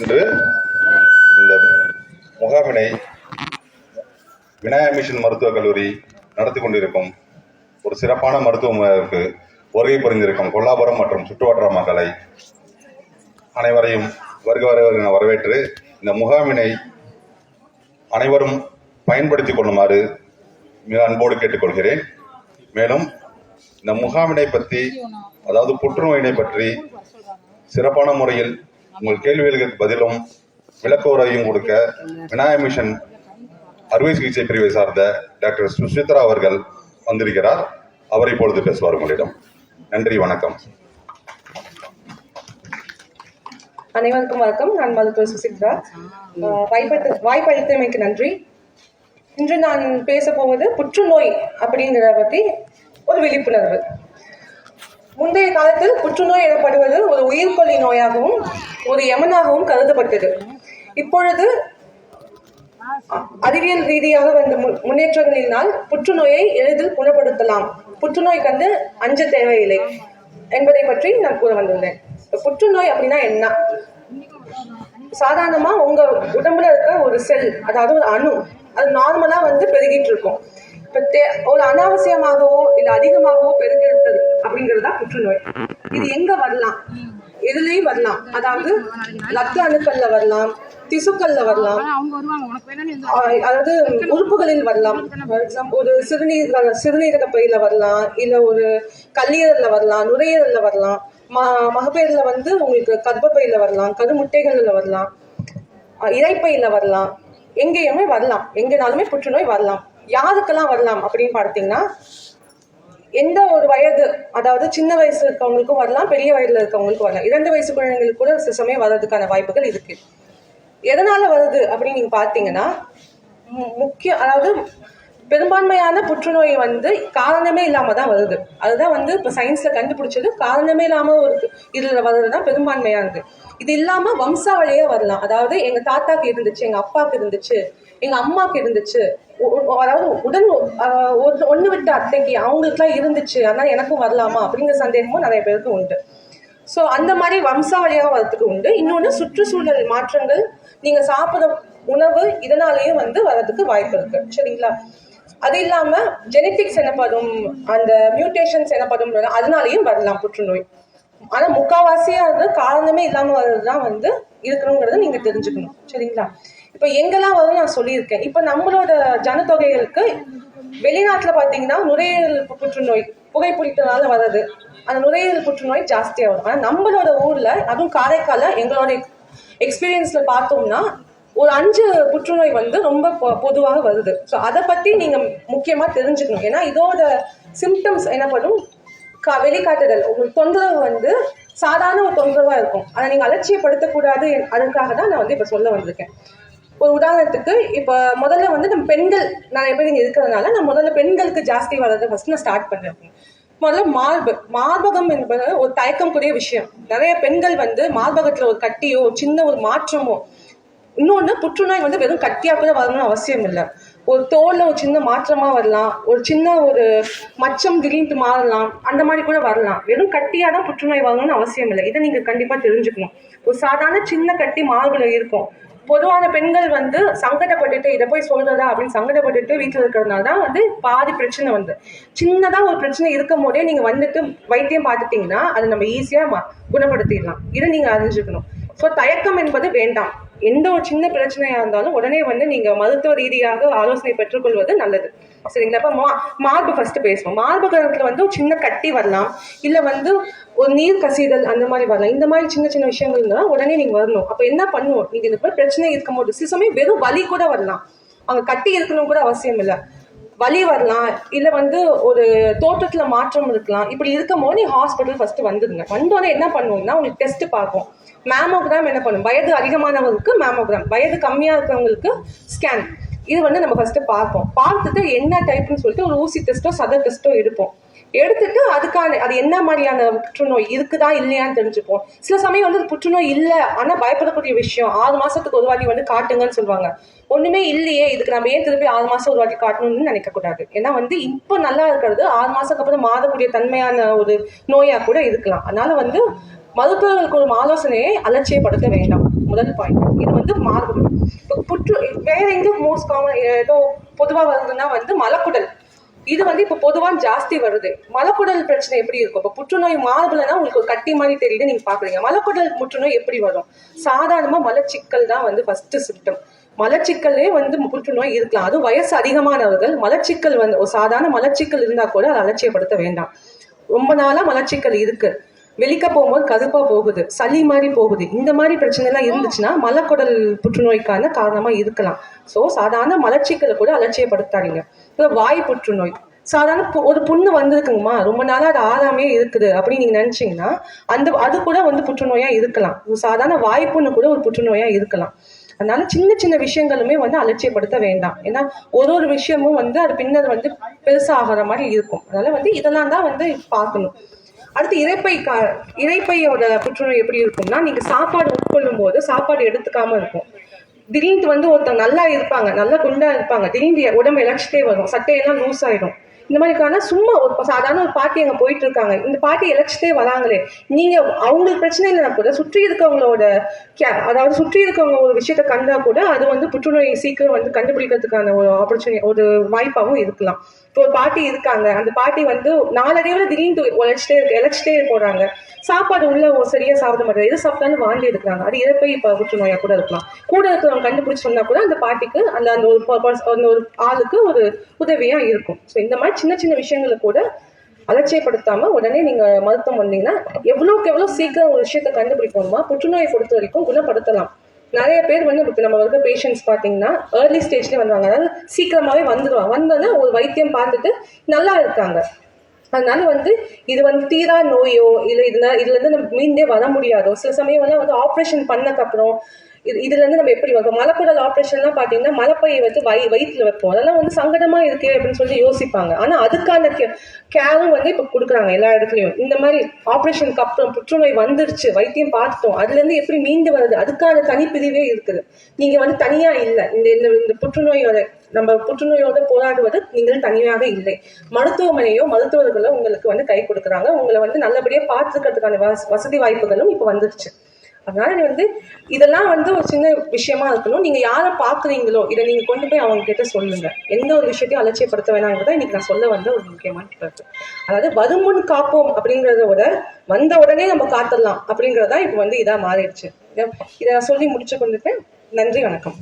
இன்று இந்த முகாமினை விநாயக மிஷன் மருத்துவக் கல்லூரி நடத்தி கொண்டிருக்கும் ஒரு சிறப்பான மருத்துவமனைக்கு வருகை புரிந்திருக்கும் கொல்லாபுரம் மற்றும் சுற்றுவட்டார மக்களை அனைவரையும் வருக வருகின்ற என வரவேற்று இந்த முகாமினை அனைவரும் பயன்படுத்திக் கொள்ளுமாறு மிக அன்போடு கேட்டுக்கொள்கிறேன். மேலும் இந்த முகாமினை பற்றி அதாவது புற்றுநோயினை பற்றி சிறப்பான முறையில் உங்கள் கேள்விகளுக்கு பதிலும் விளக்க உரையும் கொடுக்க விநாயக மிஷன் அறுவை சிகிச்சை பிரிவை சார்ந்த டாக்டர் சுசித்ரா அவர்கள் வந்திருக்கிறார். அவர் இப்பொழுது பேசுவார் உங்களிடம். நன்றி வணக்கம். அனைவருக்கும் வணக்கம். நான் மருத்துவர் சுசித்ரா அஹ் வாய்ப்பளித்த வாய்ப்பளித்தமைக்கு நன்றி. இன்று நான் பேச போவது புற்றுநோய் அப்படிங்கிறத பற்றி ஒரு விழிப்புணர்வு. முந்தைய காலத்தில் புற்றுநோய் எனப்படுவது ஒரு உயிர்கொல்லி நோயாகவும் ஒரு யமனாகவும் கருதப்பட்டது. இப்பொழுது அ- அறிவியல் ரீதியாக வந்த முன்னேற்றங்களினால் புற்றுநோயை எளிதில் குணப்படுத்தலாம். புற்றுநோய் கண்டு அஞ்ச தேவையில்லை என்பதை பற்றி நான் கூற வந்துள்ளேன். புற்றுநோய் அப்படின்னா என்ன? சாதாரணமா உங்க உடம்புல இருக்க ஒரு செல் அதாவது ஒரு அணு அது நார்மலா வந்து பெருகிட்டு இருக்கும். இப்ப தே- ஒரு அனாவசியமாகவோ இல்லை அதிகமாகவோ பெருகிறது அப்படிங்கிறது தான் புற்றுநோய். இது எங்க வரலாம்? எதுலயும் வரலாம். அதாவது ரத்த அணுக்கள்ல வரலாம் திசுக்கள்ல வரலாம். அதாவது உறுப்புகளில் வரலாம். ஒரு சிறுநீர் சிறுநீரக பையில வரலாம் இல்ல ஒரு கல்லீரல்ல வரலாம் நுரையீரல்ல வரலாம். ம வந்து உங்களுக்கு கர்ப்பப்பையில வரலாம் கருமுட்டைகள்ல வரலாம் இறைப்பையில வரலாம். எங்கேயுமே வரலாம். எங்கேனாலுமே புற்றுநோய் வரலாம். யாருக்கெல்லாம் வரலாம் அப்படின்னு பார்த்தீங்கன்னா எந்த ஒரு வயது அதாவது சின்ன வயசு இருக்கவங்களுக்கும் வரலாம் பெரிய வயதுல இருக்கவங்களுக்கும் வரலாம். இரண்டு வயசு குழந்தைங்களுக்கு கூட சில சமயம் வர்றதுக்கான வாய்ப்புகள் இருக்கு. எதனால வருது அப்படின்னு நீங்க பாத்தீங்கன்னா மு- முக்கிய அதாவது பெரும்பான்மையான புற்றுநோய் வந்து காரணமே இல்லாம தான் வருது. அதுதான் வந்து இப்ப சயின்ஸ்ல கண்டுபிடிச்சது. காரணமே இல்லாம ஒரு இதுல வர்றதுதான் பெரும்பான்மையானது இது இல்லாம வம்சாவளியே வரலாம். அதாவது எங்க தாத்தாக்கு இருந்துச்சு எங்க அப்பாவுக்கு இருந்துச்சு எங்க அம்மாக்கு இருந்துச்சு அதாவது உடன் ஒன்று ஒரு விட்டு அத்தைக்கு அவங்களுக்குலாம் இருந்துச்சு அதனால் எனக்கும் வரலாமா அப்படிங்கிற சந்தேகமும் நிறைய பேருக்கு உண்டு. ஸோ அந்த மாதிரி வம்சாவளியாக வரதுக்கு உண்டு. இன்னொன்று சுற்றுச்சூழல் மாற்றங்கள் நீங்கள் சாப்பிட்ற உணவு இதனாலேயே வந்து வரதுக்கு வாய்ப்பு இருக்கு. சரிங்களா? அது இல்லாம ஜெனட்டிக்ஸ் எனப்படும் அந்த மியூட்டேஷன்ஸ் எனப்படும் அதனாலேயும் வரலாம் புற்றுநோய். ஆனா முக்காவாசியா அது காரணமே இல்லாம வர்றதுதான் வந்து இருக்கணுங்கிறத நீங்க தெரிஞ்சுக்கணும். சரிங்களா? இப்ப எங்கெல்லாம் வரும் நான் சொல்லியிருக்கேன் இப்ப நம்மளோட ஜனத்தொகைகளுக்கு வெளிநாட்டுல பாத்தீங்கன்னா நுரையீரல் புற்றுநோய் புற்றுநோய் புகைப்பிடித்தனால வர்றது. அந்த நுரையீரல் புற்றுநோய் ஜாஸ்தியா வரும். ஆனா நம்மளோட ஊர்ல அதுவும் காரைக்கால எங்களோட எக்ஸ்பீரியன்ஸ்ல பார்த்தோம்னா ஒரு அஞ்சு புற்றுநோய் வந்து ரொம்ப பொ- பொதுவாக வருது. ஸோ அதை பத்தி நீங்க முக்கியமா தெரிஞ்சுக்கணும். ஏன்னா இதோட சிம்டம்ஸ் எனப்படும் கா- வெளிக்காட்டுதல். உங்களுக்கு தொந்தரவு வந்து சாதாரண ஒரு தொந்தரவா இருக்கும். அதை நீங்க அலட்சியப்படுத்தக்கூடாது அதுக்காக தான் நான் வந்து இப்ப சொல்ல வந்திருக்கேன். ஒரு உதாரணத்துக்கு இப்போ முதல்ல வந்து நம்ம பெண்கள் நிறைய பேர் இங்கே இருக்கிறதுனால நான் முதல்ல பெண்களுக்கு ஜாஸ்தி வர்றதை ஃபர்ஸ்ட் நான் ஸ்டார்ட் பண்ணுறேன் முதல்ல மார்பு மார்பகம் என்பது ஒரு தயக்கக்கூடிய விஷயம். நிறைய பெண்கள் வந்து மார்பகத்தில் ஒரு கட்டியோ சின்ன ஒரு மாற்றமோ இன்னொன்று புற்றுநோய் வந்து வெறும் கட்டியாக கூட வரணும்னு அவசியம் இல்லை. ஒரு தோலில் ஒரு சின்ன மாற்றமாக வரலாம் ஒரு சின்ன ஒரு மச்சம் திடீர்னு மாறலாம் அந்த மாதிரி கூட வரலாம். வெறும் கட்டியாக தான் புற்றுநோய் வரணும்னு அவசியம் இல்லை. இதை நீங்கள் கண்டிப்பாக தெரிஞ்சுக்கணும். ஒரு சாதாரண சின்ன கட்டி மார்பில் இருக்கும். பொதுவான பெண்கள் வந்து சங்கடப்பட்டுட்டு இதை போய் சொல்றதா அப்படின்னு சங்கடப்பட்டுட்டு வீட்டில் இருக்கிறதுனால தான் வந்து பாதி பிரச்சனை வந்து. சின்னதா ஒரு பிரச்சனை இருக்கும் போதே நீங்க வந்துட்டு வைத்தியம் பார்த்துட்டீங்கன்னா அதை நம்ம ஈஸியா குணப்படுத்திடலாம். இதை நீங்க அறிஞ்சுக்கணும். ஸோ தயக்கம் என்பது வேண்டாம். எந்த ஒரு சின்ன பிரச்சனையா இருந்தாலும் உடனே வந்து நீங்க மருத்துவ ரீதியாக ஆலோசனை பெற்றுக்கொள்வது நல்லது. சரிங்களா? அப்ப மா மார்பு ஃபர்ஸ்ட் பேசுவோம். மார்பு மார்பகத்துல வந்து ஒரு சின்ன கட்டி வரலாம். இல்ல வந்து ஒரு நீர் கசிதல் அந்த மாதிரி வரலாம். இந்த மாதிரி சின்ன சின்ன விஷயங்கள் இருந்தால் உடனே நீங்க வரணும். அப்ப என்ன பண்ணுவோம்? நீங்க இந்த மாதிரி பிரச்சனை இருக்கும்போது சில சமயம் வெறும் வலி கூட வரலாம். அங்க கட்டி இருக்கணும் கூட அவசியம் இல்லை. வலி வரலாம் இல்ல வந்து ஒரு தோற்றத்துல மாற்றம் இருக்கலாம். இப்படி இருக்கும் போது நீ ஹாஸ்பிட்டல் ஃபர்ஸ்ட் வந்துடுங்க வந்தோடனே என்ன பண்ணுவோம்னா உங்களுக்கு டெஸ்ட் பார்ப்போம். மேமோகிராம் என்ன பண்ணும்? வயது அதிகமானவங்களுக்கு மேமோகிராம் வயது கம்மியா இருக்கிறவங்களுக்கு ஸ்கேன் இது வந்து நம்ம ஃபர்ஸ்ட் பார்ப்போம். பார்த்துட்டு என்ன டைப்னு சொல்லிட்டு ஒரு ஊசி டெஸ்ட்டோ சத டெஸ்ட்டோ எடுப்போம். எடுத்துட்டு அதுக்கான அது என்ன மாதிரியான புற்றுநோய் இருக்குதா இல்லையான்னு தெரிஞ்சுப்போம். சில சமயம் வந்து புற்றுநோய் இல்லை ஆனா பயப்படக்கூடிய விஷயம். ஆறு மாசத்துக்கு ஒரு வாட்டி வந்து காட்டுங்கன்னு சொல்லுவாங்க. ஒண்ணுமே இல்லையே இதுக்கு நம்ம ஏன் திருப்பி ஆறு மாசம் ஒரு வாட்டி காட்டணும்னு நினைக்க கூடாது. ஏன்னா வந்து இப்போ நல்லா இருக்கிறது ஆறு மாசத்துக்கு அப்புறம் மாறக்கூடிய தன்மையான ஒரு நோயா கூட இருக்கலாம். அதனால வந்து மருத்துவர்களுக்கு ஒரு ஆலோசனையை அலட்சியப்படுத்த வேண்டாம். முதல் பாயிண்ட் இது வந்து மாறுபடும் இப்போ புற்று வேற எங்க மோஸ்ட் காமன் ஏதோ பொதுவாக வருதுன்னா வந்து மலக்குடல். இது வந்து இப்போ பொதுவாக ஜாஸ்தி வருது. மலக்குடல் பிரச்சனை எப்படி இருக்கும்? இப்போ புற்றுநோய் மார்புலனா உங்களுக்கு ஒரு கட்டி மாதிரி தெரியுது நீங்க பாக்குறீங்க. மலக்குடல் புற்றுநோய் எப்படி வரும்? சாதாரணமா மலச்சிக்கல் தான் வந்து ஃபர்ஸ்ட் சிம்டம் மலச்சிக்கல்லே வந்து புற்றுநோய் இருக்கலாம். அதுவும் வயசு அதிகமானவர்கள் மலச்சிக்கல் வந்து ஒரு சாதாரண மலச்சிக்கல் இருந்தா கூட அதை அலட்சியப்படுத்த வேண்டாம். ரொம்ப நாளா மலச்சிக்கல் இருக்கு. வெளிக்க போகும்போது கருப்பா போகுது சளி மாதிரி போகுது. இந்த மாதிரி பிரச்சனை எல்லாம் இருந்துச்சுன்னா மலக்குடல் புற்றுநோய்க்கான காரணமா இருக்கலாம். ஸோ சாதாரண மலச்சிக்கலை கூட அலட்சியப்படுத்தாதீங்க. அப்புறம் வாய் புற்றுநோய். சாதாரண பு- ஒரு புண்ணு வந்திருக்குங்கம்மா ரொம்ப நாளாக அது ஆறாமே இருக்குது அப்படின்னு நீங்கள் நினச்சிங்கன்னா அந்த அது கூட வந்து புற்றுநோயாக இருக்கலாம். ஒரு சாதாரண வாய்ப்புண்ணு கூட ஒரு புற்றுநோயாக இருக்கலாம். அதனால சின்ன சின்ன விஷயங்களுமே வந்து அலட்சியப்படுத்த வேண்டாம். ஏன்னா ஒரு ஒரு விஷயமும் வந்து அது பின்னர் வந்து பெருசாகிற மாதிரி இருக்கும். அதனால வந்து இதெல்லாம் தான் வந்து பார்க்கணும். அடுத்து இறைப்பை கா இறைப்பையோட புற்றுநோய் எப்படி இருக்கும்னா நீங்கள் சாப்பாடு உட்கொள்ளும் போது சாப்பாடு எடுத்துக்காமல் இருக்கும். திடீர்னு வந்து ஒருத்தன் நல்லா இருப்பாங்க நல்லா குண்டா இருப்பாங்க திடீர்னு உடம்பு இழைச்சிட்டே வரும் சட்டையெல்லாம் லூஸ் ஆயிடும். இந்த மாதிரிக்கான சும்மா ஒரு சாதாரண ஒரு பாட்டி அங்கே போயிட்டு இருக்காங்க. இந்த பாட்டி எலெக்ஷனே வராங்களே. நீங்கள் அவங்களுக்கு பிரச்சனை இல்லைனா கூட சுற்றி இருக்கவங்களோட கே- அதாவது சுற்றி இருக்கவங்க ஒரு விஷயத்த கண்டா கூட அது வந்து புற்றுநோய் சீக்கிரம் வந்து கண்டுபிடிக்கிறதுக்கான ஒரு ஆப்பர்ச்சுனிட்டி ஒரு வாய்ப்பாகவும் இருக்கலாம். இப்போ ஒரு பாட்டி இருக்காங்க. அந்த பாட்டி வந்து நாலடைவில் திடீர்னு உழைச்சிட்டே இருக்கு இழைச்சிட்டே போறாங்க. சாப்பாடு உள்ள ஒரு சரியா சாப்பிட மாட்டாங்க. எது சாப்பிட்டாலும் வாந்தி இருக்கிறாங்க அது இறப்பை இப்போ புற்றுநோயா கூட இருக்கலாம். கூட இருக்கிறவங்க கண்டுபிடிச்சு சொன்னால் கூட அந்த பாட்டிக்கு அந்த அந்த ஒரு பர்ஸ்- அந்த ஒரு ஆளுக்கு ஒரு உதவியா இருக்கும். ஸோ இந்த மாதிரி சின்ன சின்ன விஷயங்களை கூட அலட்சியப்படுத்தாம உடனே நீங்க மருத்துவம் வந்தீங்கன்னா எவ்வளவுக்கு எவ்வளவு சீக்கிரம் ஒரு விஷயத்தை கண்டுபிடிக்கணுமா புற்றுநோயை பொறுத்த வரைக்கும் குணப்படுத்தலாம். நிறைய பேர் வந்து இப்போ நம்ம இருக்க பேஷண்ட்ஸ் பார்த்தீங்கன்னா ஏர்லி ஸ்டேஜ்லேயே வந்துருவாங்க அதாவது சீக்கிரமாவே வந்துடுவாங்க வந்தோன்னே ஒரு வைத்தியம் பார்த்துட்டு நல்லா இருக்காங்க. அதனால வந்து இது வந்து தீரா நோயோ இல்லை இதுல இதுல இருந்து நம்ம மீண்டே வர முடியாதோ சில சமயம் வந்து வந்து ஆப்ரேஷன் பண்ணக்கப்புறம் இது இதுல இருந்து நம்ம எப்படி வரும் மலக்குடல் ஆப்ரேஷன்லாம் பாத்தீங்கன்னா மலப்பையை வந்து வயி வயிற்றுல வைப்போம். அதெல்லாம் வந்து சங்கடமா இருக்கே அப்படின்னு சொல்லி யோசிப்பாங்க. ஆனா அதுக்கான கேரும் வந்து இப்ப கொடுக்குறாங்க எல்லா இடத்துலயும். இந்த மாதிரி ஆப்ரேஷனுக்கு அப்புறம் புற்றுநோய் வந்துருச்சு வைத்தியம் பார்த்துட்டோம் அதுல இருந்து எப்படி மீண்டு வருது அதுக்கான தனிப்பிரிவே இருக்குது. நீங்க வந்து தனியா இல்லை. இந்த இந்த இந்த புற்றுநோயோட நம்ம புற்றுநோயோட போராடுவது நீங்கள் தனியாக இல்லை. மருத்துவமனையோ மருத்துவர்களோ உங்களுக்கு வந்து கை கொடுக்குறாங்க. உங்களை வந்து நல்லபடியா பார்த்துக்கிறதுக்கான வச- வசதி வாய்ப்புகளும் இப்போ வந்துருச்சு. அதனால இது வந்து இதெல்லாம் வந்து ஒரு சின்ன விஷயமா இருக்கணும். நீங்க யாரை பாக்குறீங்களோ இதை நீங்க கொண்டு போய் அவங்க கிட்ட சொல்லுங்க. எந்த ஒரு விஷயத்தையும் அலட்சியப்படுத்த வேணாங்கிறத இன்னைக்கு நான் சொல்ல வந்த ஒரு முக்கியமான கருத்து. அதாவது வருமுன் காப்போம் அப்படிங்கறத விட வந்த உடனே நம்ம காத்துடலாம் அப்படிங்கறதா இப்போ வந்து இதா மாறிடுச்சு. இதை இதை நான் சொல்லி முடிச்சு கொண்டுட்டு நன்றி வணக்கம்.